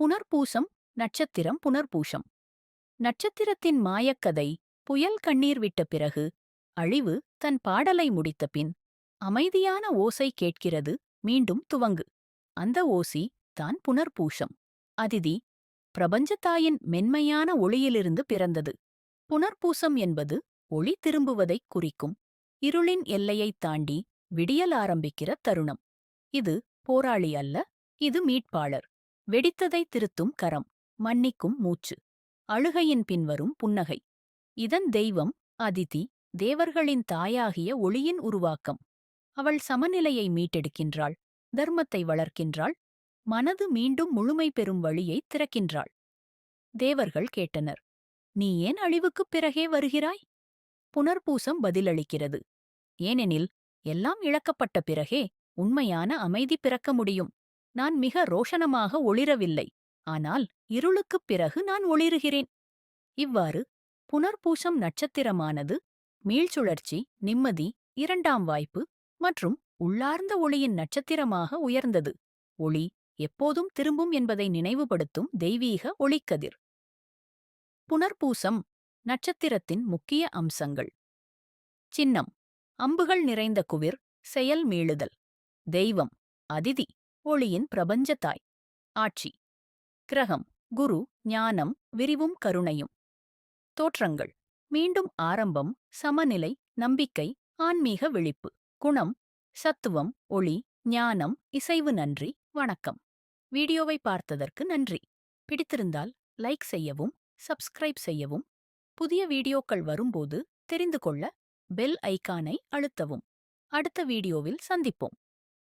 புனர்பூசம் நட்சத்திரம் புனர்பூசம். நட்சத்திரத்தின் மாயக்கதை புயல் கண்ணீர் விட்ட பிறகு அழிவு தன் பாடலை முடித்த பின் அமைதியான ஓசை கேட்கிறது மீண்டும் துவங்கு. அந்த ஓசி தான் புனர்பூஷம் அதிதி பிரபஞ்சத்தாயின் மென்மையான ஒளியிலிருந்து பிறந்தது. புனர்பூசம் என்பது ஒளி திரும்புவதைக் குறிக்கும். இருளின் எல்லையைத் தாண்டி விடியல் ஆரம்பிக்கிற தருணம். இது போராளி அல்ல இது மீட்பாளர். வெடித்ததை திருத்தும் கரம் மன்னிக்கும் மூச்சு அழுகையின் பின்வரும் புன்னகை. இதன் தெய்வம் அதிதி தேவர்களின் தாயாகிய ஒளியின் உருவாக்கம். அவள் சமநிலையை மீட்டெடுக்கின்றாள் தர்மத்தை வளர்க்கின்றாள் மனது மீண்டும் முழுமை பெறும் வழியைத் திறக்கின்றாள். தேவர்கள் கேட்டனர் நீ ஏன் அழிவுக்குப் பிறகே வருகிறாய்? புனர்பூசம் பதிலளிக்கிறது. ஏனெனில் எல்லாம் இழக்கப்பட்ட பிறகே உண்மையான அமைதி பிறக்க முடியும். நான் மிக ரோஷனமாக ஒளிரவில்லை. ஆனால் இருளுக்குப் பிறகு நான் ஒளிருகிறேன். இவ்வாறு புனர்பூசம் நட்சத்திரமானது மீள்சுழற்சி நிம்மதி இரண்டாம் வாய்ப்பு மற்றும் உள்ளார்ந்த ஒளியின் நட்சத்திரமாக உயர்ந்தது. ஒளி எப்போதும் திரும்பும் என்பதை நினைவுபடுத்தும் தெய்வீக ஒளிக்கதிர். புனர்பூசம் நட்சத்திரத்தின் முக்கிய அம்சங்கள். சின்னம் அம்புகள் நிறைந்த குவிர் செயல் மீளுதல். தெய்வம் அதிதி ஒளியின் பிரபஞ்சத்தாய் ஆட்சி. கிரகம். குரு ஞானம் விரிவும் கருணையும். தோற்றங்கள். மீண்டும் ஆரம்பம் சமநிலை நம்பிக்கை ஆன்மீக விழிப்பு. குணம். சத்துவம் ஒளி ஞானம் இசைவு நன்றி வணக்கம். வீடியோவை பார்த்ததற்கு நன்றி. பிடித்திருந்தால் லைக் செய்யவும் சப்ஸ்கிரைப் செய்யவும். புதிய வீடியோக்கள் வரும்போது தெரிந்து கொள்ள பெல் ஐகானை அழுத்தவும். அடுத்த வீடியோவில் சந்திப்போம்.